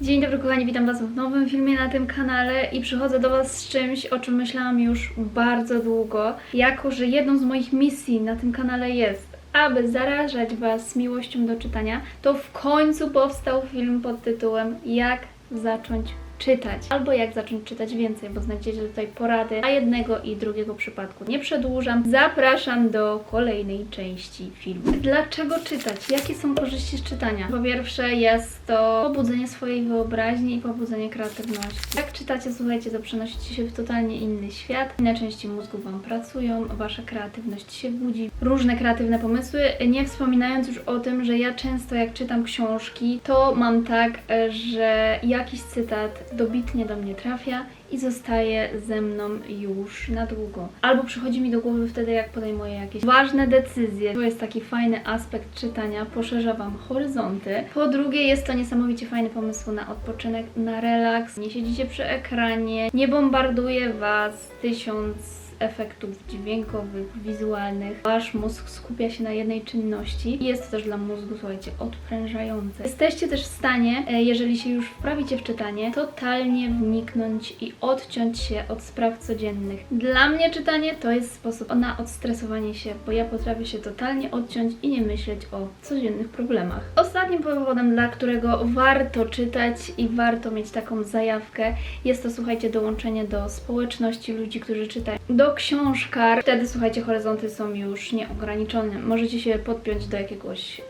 Dzień dobry kochani, witam Was w nowym filmie na tym kanale i przychodzę do Was z czymś, o czym myślałam już bardzo długo, jako że jedną z moich misji na tym kanale jest, aby zarażać Was miłością do czytania, to w końcu powstał film pod tytułem Jak zacząć czytać, albo jak zacząć czytać więcej, bo znajdziecie tutaj porady na jednego i drugiego przypadku. Nie przedłużam, zapraszam do kolejnej części filmu. Dlaczego czytać? Jakie są korzyści z czytania? Po pierwsze jest to pobudzenie swojej wyobraźni i pobudzenie kreatywności. Jak czytacie, słuchajcie, to przenosicie się w totalnie inny świat, inne części mózgu Wam pracują, Wasza kreatywność się budzi, różne kreatywne pomysły, nie wspominając już o tym, że ja często jak czytam książki, to mam tak, że jakiś cytat dobitnie do mnie trafia i zostaje ze mną już na długo. Albo przychodzi mi do głowy wtedy, jak podejmuję jakieś ważne decyzje. To jest taki fajny aspekt czytania, poszerza Wam horyzonty. Po drugie, jest to niesamowicie fajny pomysł na odpoczynek, na relaks. Nie siedzicie przy ekranie, nie bombarduje Was tysiąc efektów dźwiękowych, wizualnych. Wasz mózg skupia się na jednej czynności jest to też dla mózgu, słuchajcie, odprężające. Jesteście też w stanie, e, jeżeli się już wprawicie w czytanie, totalnie wniknąć i odciąć się od spraw codziennych. Dla mnie czytanie to jest sposób na odstresowanie się, bo ja potrafię się totalnie odciąć i nie myśleć o codziennych problemach. Ostatnim powodem, dla którego warto czytać i warto mieć taką zajawkę, jest to, słuchajcie, dołączenie do społeczności ludzi, którzy czytają. Do książkar. Wtedy, słuchajcie, horyzonty są już nieograniczone. Możecie się podpiąć do jakiegoś e,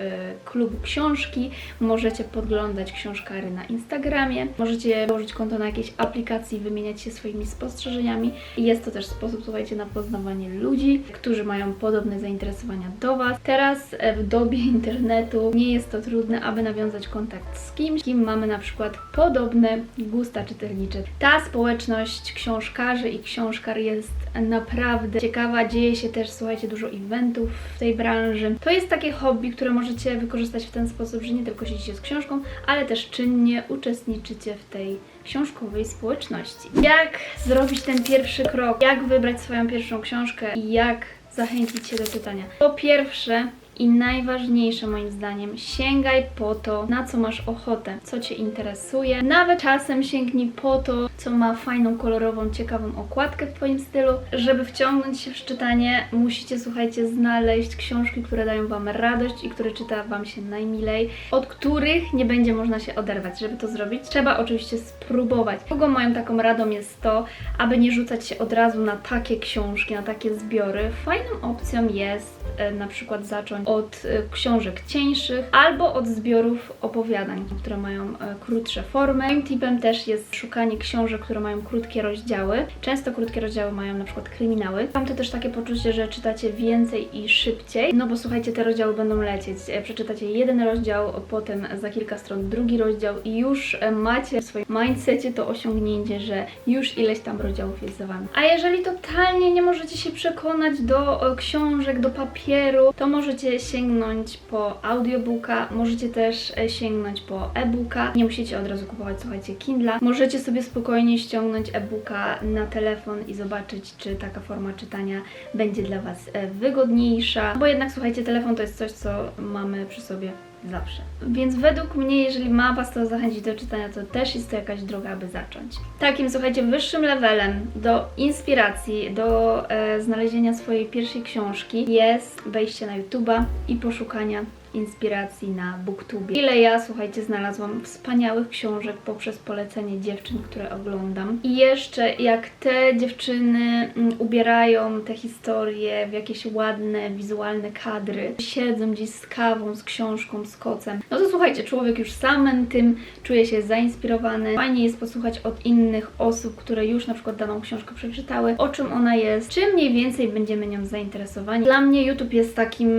klubu książki, możecie podglądać książkary na Instagramie, możecie założyć konto na jakiejś aplikacji, wymieniać się swoimi spostrzeżeniami. Jest to też sposób, słuchajcie, na poznawanie ludzi, którzy mają podobne zainteresowania do Was. Teraz e, w dobie internetu nie jest to trudne, aby nawiązać kontakt z kimś, kim mamy na przykład podobne gusta czytelnicze. Ta społeczność książkarzy i książkar jest naprawdę ciekawa. Dzieje się też, słuchajcie, dużo eventów w tej branży. To jest takie hobby, które możecie wykorzystać w ten sposób, że nie tylko siedzicie z książką, ale też czynnie uczestniczycie w tej książkowej społeczności. Jak zrobić ten pierwszy krok? Jak wybrać swoją pierwszą książkę i jak zachęcić się do czytania? Po pierwsze, i najważniejsze moim zdaniem, sięgaj po to, na co masz ochotę, co Cię interesuje. Nawet czasem sięgnij po to, co ma fajną, kolorową, ciekawą okładkę w Twoim stylu. Żeby wciągnąć się w czytanie, musicie, słuchajcie, znaleźć książki, które dają Wam radość i które czyta Wam się najmilej, od których nie będzie można się oderwać. Żeby to zrobić, trzeba oczywiście spróbować. Drugą moją taką radą jest to, aby nie rzucać się od razu na takie książki, na takie zbiory. Fajną opcją jest e, na przykład zacząć od e, książek cieńszych albo od zbiorów opowiadań, które mają e, krótsze formy. Moim tipem też jest szukanie książek, które mają krótkie rozdziały. Często krótkie rozdziały mają na przykład kryminały. Mam to też takie poczucie, że czytacie więcej i szybciej, no bo słuchajcie, te rozdziały będą lecieć. E, Przeczytacie jeden rozdział, potem za kilka stron drugi rozdział i już macie w swoim mindsetie to osiągnięcie, że już ileś tam rozdziałów jest za wami. A jeżeli totalnie nie możecie się przekonać do książek, do papieru, to możecie sięgnąć po audiobooka, możecie też e, sięgnąć po e-booka. Nie musicie od razu kupować, słuchajcie, Kindla. Możecie sobie spokojnie ściągnąć e-booka na telefon i zobaczyć, czy taka forma czytania będzie dla Was e, wygodniejsza. Bo jednak, słuchajcie, telefon to jest coś, co mamy przy sobie zawsze. Więc według mnie, jeżeli ma Was to zachęcić do czytania, to też jest to jakaś droga, aby zacząć. Takim, słuchajcie, wyższym levelem do inspiracji, do e, znalezienia swojej pierwszej książki jest wejście na YouTube'a i poszukania inspiracji na booktubie. Ile ja, słuchajcie, znalazłam wspaniałych książek poprzez polecenie dziewczyn, które oglądam. I jeszcze jak te dziewczyny mm, ubierają te historie w jakieś ładne, wizualne kadry, siedzą gdzieś z kawą, z książką, z kocem, no to słuchajcie, człowiek już samym tym czuje się zainspirowany. Fajnie jest posłuchać od innych osób, które już na przykład daną książkę przeczytały, o czym ona jest, czym mniej więcej będziemy nią zainteresowani. Dla mnie YouTube jest takim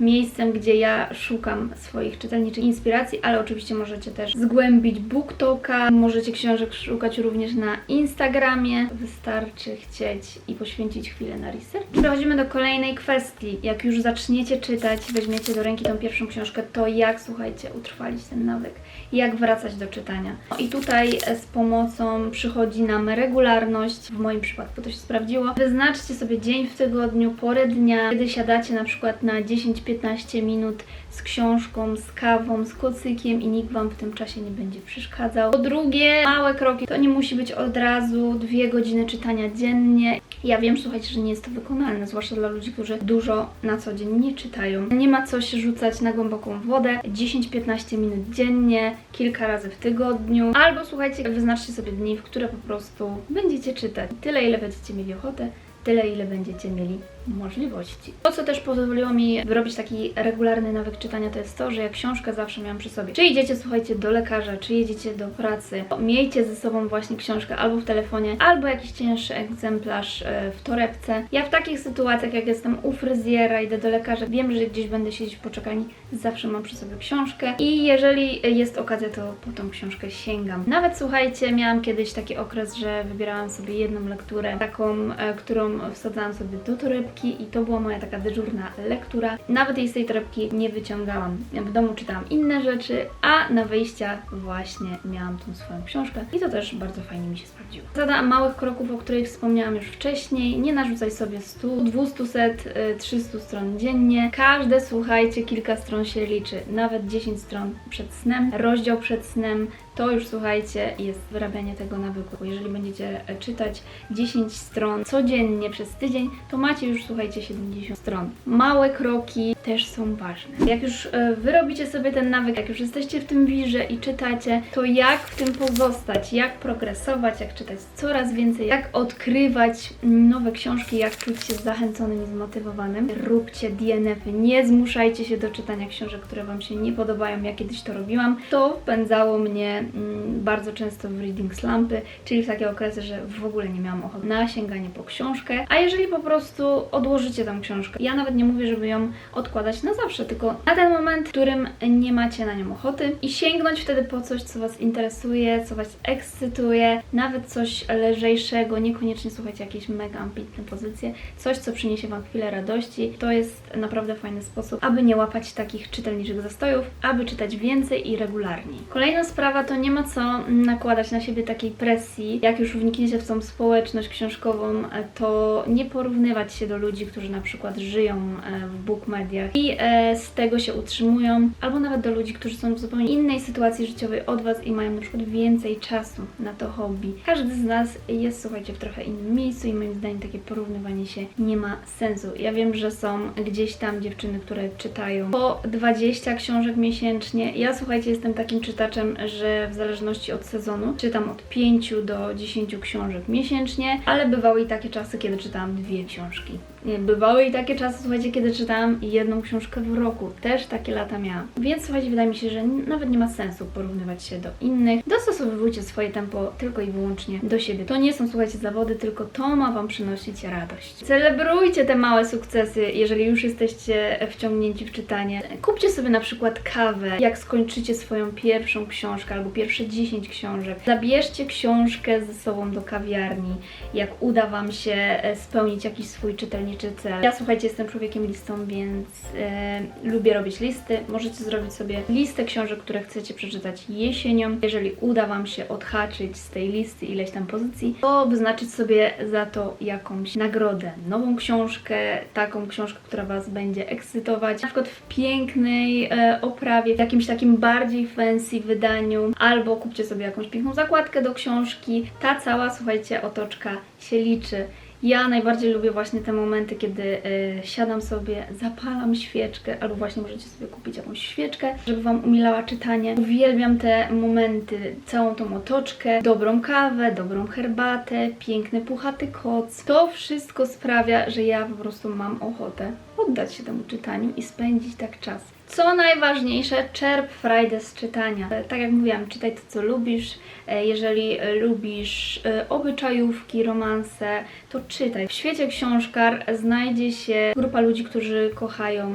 miejscem, gdzie ja szukam swoich czytelniczych inspiracji, ale oczywiście możecie też zgłębić BookToka, możecie książek szukać również na Instagramie. Wystarczy chcieć i poświęcić chwilę na research. Przechodzimy do kolejnej kwestii. Jak już zaczniecie czytać, weźmiecie do ręki tą pierwszą książkę, to jak, słuchajcie, utrwalić ten nawyk? Jak wracać do czytania? No I tutaj z pomocą przychodzi nam regularność. W moim przypadku to się sprawdziło. Wyznaczcie sobie dzień w tygodniu, porę dnia, kiedy siadacie na przykład na 10-15 minut z książką, z kawą, z kocykiem i nikt Wam w tym czasie nie będzie przeszkadzał. Po drugie, małe kroki. To nie musi być od razu dwie godziny czytania dziennie. Ja wiem, słuchajcie, że nie jest to wykonalne, zwłaszcza dla ludzi, którzy dużo na co dzień nie czytają. Nie ma co się rzucać na głęboką wodę. 10-15 minut dziennie, kilka razy w tygodniu. Albo słuchajcie, wyznaczcie sobie dni, w które po prostu będziecie czytać. Tyle, ile będziecie mieli ochotę tyle, ile będziecie mieli możliwości. To, co też pozwoliło mi wyrobić taki regularny nawyk czytania, to jest to, że ja książkę zawsze miałam przy sobie. Czy idziecie, słuchajcie, do lekarza, czy jedziecie do pracy, miejcie ze sobą właśnie książkę albo w telefonie, albo jakiś cięższy egzemplarz e, w torebce. Ja w takich sytuacjach, jak jestem u fryzjera, idę do lekarza, wiem, że gdzieś będę siedzieć w poczekalni, zawsze mam przy sobie książkę i jeżeli jest okazja, to po tą książkę sięgam. Nawet, słuchajcie, miałam kiedyś taki okres, że wybierałam sobie jedną lekturę, taką, e, którą wsadzałam sobie do torebki i to była moja taka dyżurna lektura. Nawet jej z tej torebki nie wyciągałam. W domu czytałam inne rzeczy, a na wyjścia właśnie miałam tą swoją książkę i to też bardzo fajnie mi się sprawdziło. Zasada małych kroków, o których wspomniałam już wcześniej. Nie narzucaj sobie 100, 200, 300 stron dziennie. Każde, słuchajcie, kilka stron się liczy. Nawet 10 stron przed snem, rozdział przed snem, to już słuchajcie, jest wyrabianie tego nawyku. Jeżeli będziecie e, czytać 10 stron codziennie przez tydzień, to macie już słuchajcie 70 stron. Małe kroki też są ważne. Jak już e, wyrobicie sobie ten nawyk, jak już jesteście w tym wirze i czytacie, to jak w tym pozostać, jak progresować, jak czytać coraz więcej, jak odkrywać nowe książki, jak czuć się zachęconym i zmotywowanym. Róbcie DNF-y, nie zmuszajcie się do czytania książek, które Wam się nie podobają. Ja kiedyś to robiłam. To wpędzało mnie mm, bardzo często w reading slampy, czyli w takie okresy, że w ogóle nie miałam ochoty na sięganie po książkę. A jeżeli po prostu odłożycie tą książkę, ja nawet nie mówię, żeby ją odkładać na zawsze, tylko na ten moment, w którym nie macie na nią ochoty i sięgnąć wtedy po coś, co Was interesuje, co Was ekscytuje, nawet coś lżejszego, niekoniecznie słuchajcie jakieś mega ambitne pozycje, coś, co przyniesie Wam chwilę radości. To jest naprawdę fajny sposób, aby nie łapać takich czytelniczych zastojów, aby czytać więcej i regularniej. Kolejna sprawa to nie ma co nakładać na siebie takiej presji. Jak już wnikniecie w tą społeczność książkową, to nie porównywać się do ludzi, którzy na przykład żyją e, w book i e, z tego się utrzymują, albo nawet do ludzi, którzy są w zupełnie innej sytuacji życiowej od Was i mają na przykład więcej czasu na to hobby. Każdy z nas jest, słuchajcie, w trochę innym miejscu i moim zdaniem takie porównywanie się nie ma sensu. Ja wiem, że są gdzieś tam dziewczyny, które czytają po 20 książek miesięcznie. Ja, słuchajcie, jestem takim czytaczem, że w zależności od sezonu czytam od 5 do 10 książek miesięcznie, ale bywały i takie czasy, kiedy czytałam dwie książki. Nie, Bywały i takie czasy, słuchajcie, kiedy czytałam jedną książkę w roku. Też takie lata miałam. Więc słuchajcie, wydaje mi się, że nawet nie ma sensu porównywać się do innych. Dostosowujcie swoje tempo tylko i wyłącznie do siebie. To nie są, słuchajcie, zawody, tylko to ma Wam przynosić radość. Celebrujcie te małe sukcesy, jeżeli już jesteście wciągnięci w czytanie. Kupcie sobie na przykład kawę, jak skończycie swoją pierwszą książkę albo pierwsze 10 książek. Zabierzcie książkę ze sobą do kawiarni, jak uda Wam się e, spełnić jakiś swój cel. Ja słuchajcie, jestem człowiekiem listą, więc e, lubię robić listy. Możecie zrobić sobie listę książek, które chcecie przeczytać jesienią. Jeżeli uda Wam się odhaczyć z tej listy ileś tam pozycji, to wyznaczyć sobie za to jakąś nagrodę. Nową książkę, taką książkę, która Was będzie ekscytować. Na przykład w pięknej e, oprawie, w jakimś takim bardziej fancy wydaniu, albo kupcie sobie jakąś piękną zakładkę do książki. Ta cała, słuchajcie, otoczka się liczy. Ja najbardziej lubię właśnie te momenty, kiedy e, siadam sobie, zapalam świeczkę, albo właśnie możecie sobie kupić jakąś świeczkę, żeby Wam umilała czytanie. Uwielbiam te momenty, całą tą otoczkę, dobrą kawę, dobrą herbatę, piękny puchaty koc. To wszystko sprawia, że ja po prostu mam ochotę oddać się temu czytaniu i spędzić tak czas. Co najważniejsze, czerp frajdę z czytania. E, Tak jak mówiłam, czytaj to, co lubisz. E, Jeżeli e, lubisz obyczajówki, romanse, to czytaj. W świecie książkar znajdzie się grupa ludzi, którzy kochają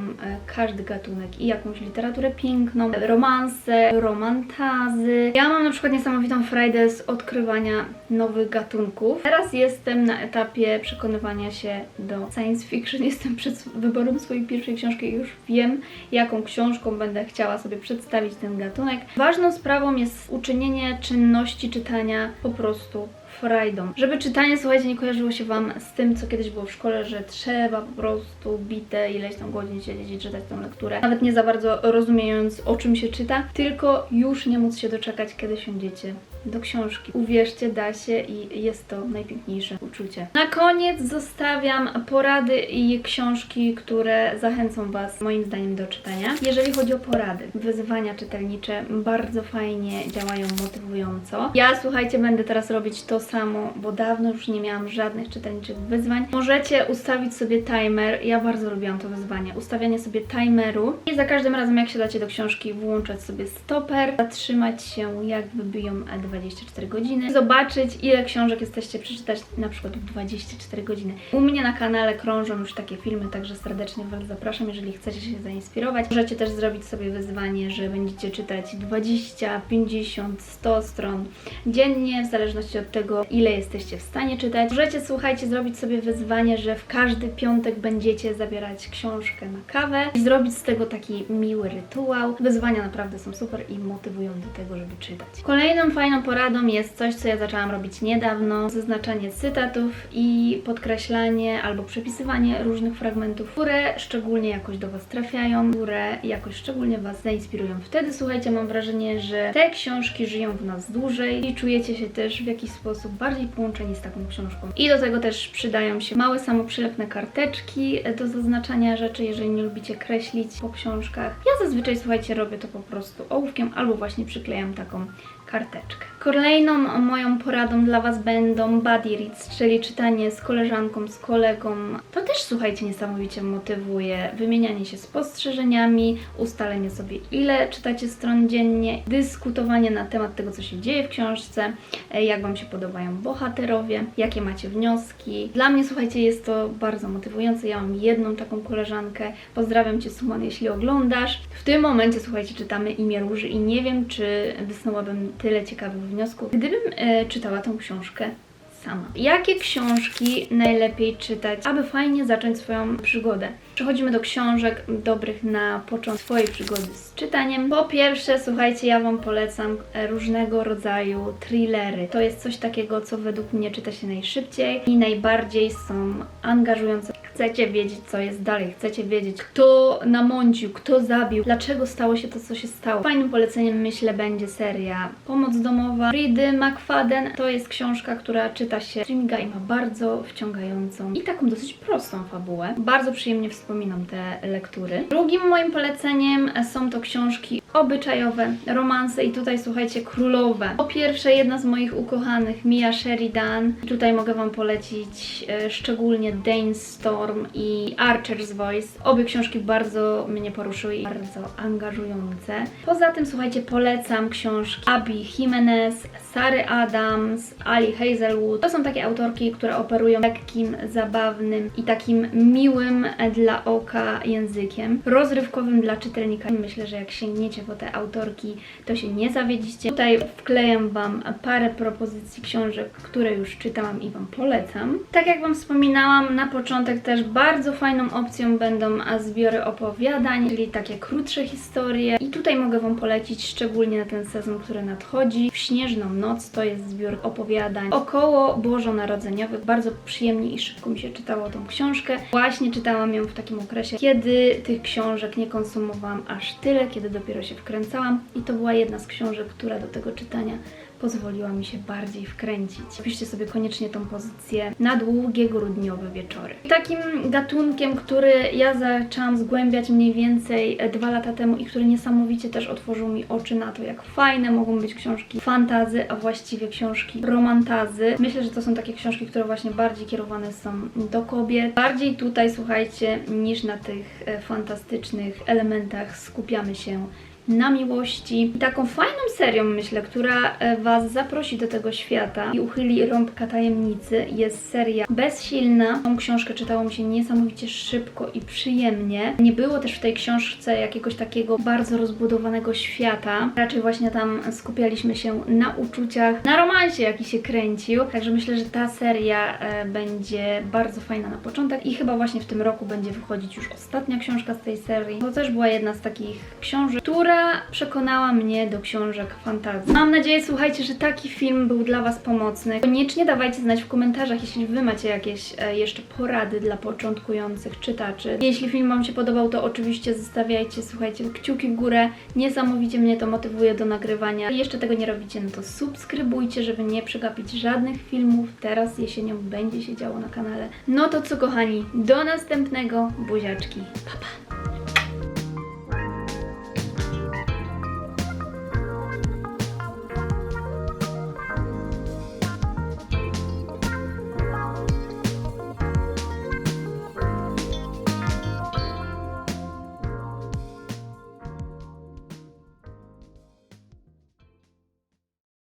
każdy gatunek i jakąś literaturę piękną, romanse, romantazy. Ja mam na przykład niesamowitą frajdę z odkrywania nowych gatunków. Teraz jestem na etapie przekonywania się do science fiction. Jestem przed wyborem swojej pierwszej książki i już wiem, jaką książką będę chciała sobie przedstawić ten gatunek. Ważną sprawą jest uczynienie czynności czytania po prostu frajdą. Żeby czytanie, słuchajcie, nie kojarzyło się Wam z tym, co kiedyś było w szkole, że trzeba po prostu bite ileś tam godzin siedzieć i czytać tą lekturę. Nawet nie za bardzo rozumiejąc, o czym się czyta, tylko już nie móc się doczekać, kiedy siądziecie do książki. Uwierzcie, da się i jest to najpiękniejsze uczucie. Na koniec zostawiam porady i książki, które zachęcą Was moim zdaniem do czytania. Jeżeli chodzi o porady, wyzwania czytelnicze bardzo fajnie działają motywująco. Ja słuchajcie, będę teraz robić to samo, bo dawno już nie miałam żadnych czytelniczych wyzwań. Możecie ustawić sobie timer. Ja bardzo lubiłam to wyzwanie. Ustawianie sobie timeru i za każdym razem jak siadacie do książki włączać sobie stoper, zatrzymać się jak wybiją 24 godziny, zobaczyć ile książek jesteście przeczytać na przykład w 24 godziny. U mnie na kanale krążą już takie filmy, także serdecznie Was zapraszam, jeżeli chcecie się zainspirować. Możecie też zrobić sobie wyzwanie, że będziecie czytać 20, 50, 100 stron dziennie, w zależności od tego, ile jesteście w stanie czytać. Możecie, słuchajcie, zrobić sobie wyzwanie, że w każdy piątek będziecie zabierać książkę na kawę i zrobić z tego taki miły rytuał. Wyzwania naprawdę są super i motywują do tego, żeby czytać. Kolejną fajną poradą jest coś, co ja zaczęłam robić niedawno, zaznaczanie cytatów i podkreślanie albo przepisywanie różnych fragmentów, które szczególnie jakoś do Was trafiają, które jakoś szczególnie Was zainspirują. Wtedy, słuchajcie, mam wrażenie, że te książki żyją w nas dłużej i czujecie się też w jakiś sposób bardziej połączeni z taką książką. I do tego też przydają się małe samoprzylepne karteczki do zaznaczania rzeczy, jeżeli nie lubicie kreślić po książkach. Ja zazwyczaj, słuchajcie, robię to po prostu ołówkiem albo właśnie przyklejam taką karteczkę. Kolejną moją poradą dla Was będą buddy reads, czyli czytanie z koleżanką, z kolegą. To też, słuchajcie, niesamowicie motywuje. Wymienianie się spostrzeżeniami, ustalenie sobie ile czytacie stron dziennie, dyskutowanie na temat tego, co się dzieje w książce, e, jak Wam się podobają bohaterowie, jakie macie wnioski. Dla mnie, słuchajcie, jest to bardzo motywujące. Ja mam jedną taką koleżankę. Pozdrawiam Cię, Suman, jeśli oglądasz. W tym momencie, słuchajcie, czytamy imię Róży i nie wiem, czy wysnułabym tyle ciekawych wniosków, gdybym e, czytała tą książkę sama. Jakie książki najlepiej czytać, aby fajnie zacząć swoją przygodę? Przechodzimy do książek dobrych na początek swojej przygody z czytaniem. Po pierwsze, słuchajcie, ja Wam polecam e, różnego rodzaju thrillery. To jest coś takiego, co według mnie czyta się najszybciej i najbardziej są angażujące. Chcecie wiedzieć, co jest dalej, chcecie wiedzieć, kto namącił, kto zabił, dlaczego stało się to, co się stało. Fajnym poleceniem, myślę, będzie seria Pomoc domowa Fridy McFadden. To jest książka, która czyta się streaminga i ma bardzo wciągającą i taką dosyć prostą fabułę. Bardzo przyjemnie wspominam te lektury. Drugim moim poleceniem są to książki obyczajowe, romanse i tutaj słuchajcie, królowe. Po pierwsze, jedna z moich ukochanych, Mia Sheridan. Tutaj mogę Wam polecić e, szczególnie Dane Storm i Archer's Voice. Obie książki bardzo mnie poruszyły i bardzo angażujące. Poza tym, słuchajcie, polecam książki Abby Jimenez, Sary Adams, Ali Hazelwood. To są takie autorki, które operują lekkim, zabawnym i takim miłym dla oka językiem, rozrywkowym dla czytelnika. Myślę, że jak sięgniecie po te autorki, to się nie zawiedzicie. Tutaj wklejam Wam parę propozycji książek, które już czytałam i Wam polecam. Tak jak Wam wspominałam, na początek też bardzo fajną opcją będą zbiory opowiadań, czyli takie krótsze historie. I tutaj mogę Wam polecić szczególnie na ten sezon, który nadchodzi. W Śnieżną Noc to jest zbiór opowiadań około bożonarodzeniowych. Bardzo przyjemnie i szybko mi się czytało tą książkę. Właśnie czytałam ją w takim okresie, kiedy tych książek nie konsumowałam aż tyle, kiedy dopiero się wkręcałam. I to była jedna z książek, która do tego czytania pozwoliła mi się bardziej wkręcić. Piszcie sobie koniecznie tą pozycję na długie grudniowe wieczory. Takim gatunkiem, który ja zaczęłam zgłębiać mniej więcej dwa lata temu i który niesamowicie też otworzył mi oczy na to, jak fajne mogą być książki fantazy, a właściwie książki romantazy. Myślę, że to są takie książki, które właśnie bardziej kierowane są do kobiet. Bardziej tutaj, słuchajcie, niż na tych e, fantastycznych elementach skupiamy się na miłości. Taką fajną serią, myślę, która e, Was zaprosi do tego świata i uchyli rąbka tajemnicy, jest seria Bezsilna. Tą książkę czytało mi się niesamowicie szybko i przyjemnie. Nie było też w tej książce jakiegoś takiego bardzo rozbudowanego świata. Raczej właśnie tam skupialiśmy się na uczuciach, na romansie, jaki się kręcił. Także myślę, że ta seria e, będzie bardzo fajna na początek i chyba właśnie w tym roku będzie wychodzić już ostatnia książka z tej serii. To też była jedna z takich książek, które przekonała mnie do książek fantazji. Mam nadzieję, słuchajcie, że taki film był dla Was pomocny. Koniecznie dawajcie znać w komentarzach, jeśli Wy macie jakieś e, jeszcze porady dla początkujących czytaczy. Jeśli film Wam się podobał, to oczywiście zostawiajcie, słuchajcie, kciuki w górę. Niesamowicie mnie to motywuje do nagrywania. Jeśli jeszcze tego nie robicie, no to subskrybujcie, żeby nie przegapić żadnych filmów. Teraz jesienią będzie się działo na kanale. No to co, kochani, do następnego. Buziaczki. Pa, pa.